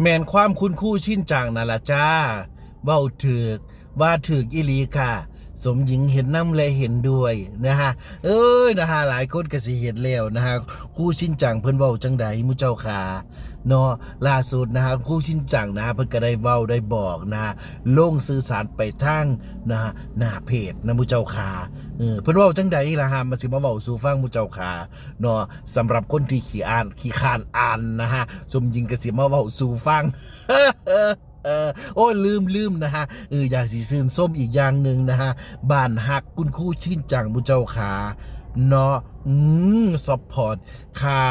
แมนความคุ้นคู่ชินจังนั่นละจ้าเว้าถึกว่าถึกอีหลีค่ะ สมหญิงเห็นน้ำและเห็นด้วยนะฮะ เอ้ยนะฮะหลายคนก็สิเห็นแล้วนะฮะคู่ชินจังเพิ่นเว้าจังใดมุเจ้าขาเนาะล่าสุดนะฮะคู่ชินจังนะฮะเพิ่นก็ได้เว้าได้บอกนะฮะลงสื่อสารไปทางนะฮะหน้าเพจนะมุเจ้าขาเออเพิ่นเว้าจังใดล่ะฮะมาสิมาเว้าสู่ฟังมุเจ้าขาเนาะสำหรับคนที่ขี้อ่านขี้คานอ่านนะฮะสมหญิงก็สิมาเว้าสู่ฟัง เออโอ้ยลืมลืมนะฮะเอออยากสิซื้นส้มอีกอย่างหนึ่งนะฮะบ้านหักคุณคู่ชินจังมุเจ้าขาเนาะอืมสปอร์ตคา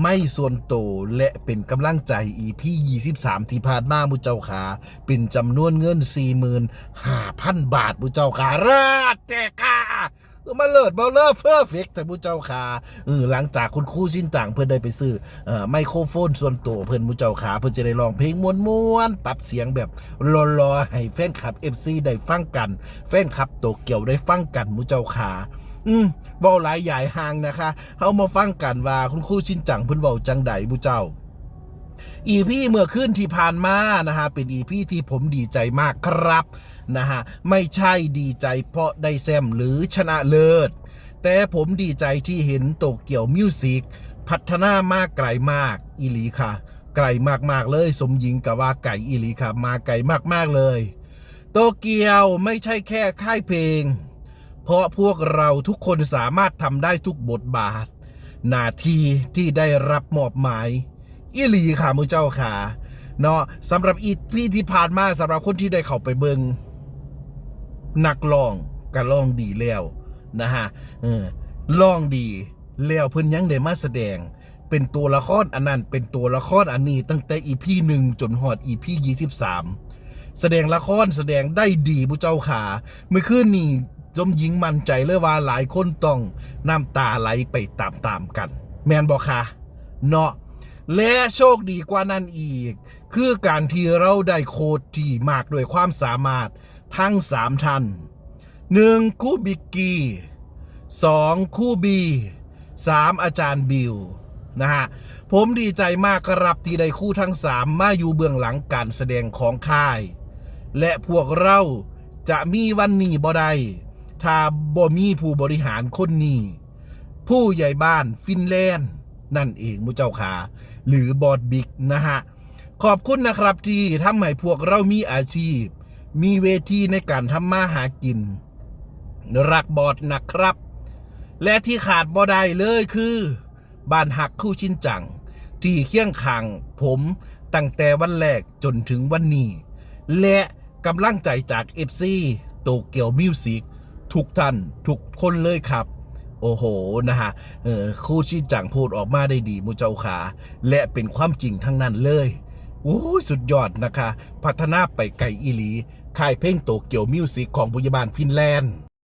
ไม่ส่วนโตและเป็นกำลังใจอีพี่23 ที่ผ่านมามุเจ้าขา เป็นจำนวนเงิน 45,000 บาทมุเจ้าขาราดแต่ค่ะ มาเลิศเบลเลอร์เฟอร์เฟกแต่ผู้เจ้าขาเออหลังจากคุณครู่สิ้นต่างเพื่อนได้ไปซื้อเอ่อไมโครโฟนส่วนตัวเพื่อนผู้เจ้าขาเพื่อนจะได้ร้องเพลงม้วนๆปรับเสียงแบบรอๆให้แฟนคลับ FC ได้ฟังกัน แฟนคลับโตเกียวได้ฟังกันผู้เจ้าขาอืมเว้าหลายใหญ่หางนะคะเอามาฟังกันว่าคุณครู่ชินจังเพิ่นเว้าจังใดผู้เจ้า อีพี่เมื่อขึ้นที่ผ่านมานะฮะเป็นอีพี่ที่ผมดีใจมากครับนะฮะไม่ใช่ดีใจเพราะได้แซมหรือชนะเลิศ แต่ผมดีใจที่เห็นโตเกียวมิวสิกพัฒนามากไกลมากอีหลีค่ะ ไกลมากๆเลย สมหญิงกับว่าไก่อีหลีค่ะ มาไกลมากๆเลย โตเกียวไม่ใช่แค่ค่ายเพลง เพราะพวกเราทุกคนสามารถทำได้ทุกบทบาท หน้าที่ที่ได้รับมอบหมาย อีหลีค่ะมือเจ้าค่ะเนาะสำหรับอีพี่ที่ผ่านมาสำหรับคนที่ได้เข้าไปเบิงนักร้องก็ร้องดีแล้วนะฮะเออร้องดีแล้วเพิ่นยังได้มาแสดง เป็นตัวละครอันนั้นเป็นตัวละครอันนี้ตั้งแต่อีพีหนึ่งจนหอดอีพียี่สิบสามแสดงละครแสดงได้ดีผู้เจ้าขาเมื่อคืนนี้จมหญิงมั่นใจเลยว่าหลายคนต้องน้ำตาไหลไปตามๆกัน แมนบอกค่ะเนาะ และโชคดีกว่านั้นอีก คือการที่เราได้โค้ดที่มากด้วยความสามารถทั้งสามท่านหนึ่งคู่บิกกี้สองคู่บีสามอาจารย์บิวนะฮะผมดีใจมากครับที่ได้คู่ทั้งสามมาอยู่เบื้องหลังการแสดงของค่าย และพวกเราจะมีวันนี้บ่ได้ถ้าบ่มีผู้บริหารคนนี้ ผู้ใหญ่บ้านฟินแลนด์ นั่นเองมุเจ้าขาหรือบอดบิ๊กนะฮะขอบคุณนะครับที่ทำให้พวกเรามีอาชีพ มีเวทีในการทำมาหากิน รักบอดนะครับ และที่ขาดบ่ได้เลยคือบ้านหักคู่ชินจัง ที่เคียงข้างผมตั้งแต่วันแรกจนถึงวันนี้ และกำลังใจจาก FC โตเกียวมิวสิกทุกท่าน ทุกคนเลยครับ โอ้โหนะฮะคู่ชิจังพูดออกมาได้ดีมูเจ้าขา และเป็นความจริงทั้งนั้นเลยโอ้ยสุดยอดนะคะ พัฒนาไปไกลอีหลีค่ายเพลงโตเกียวมิวสิกของพยาบาลฟินแลนด์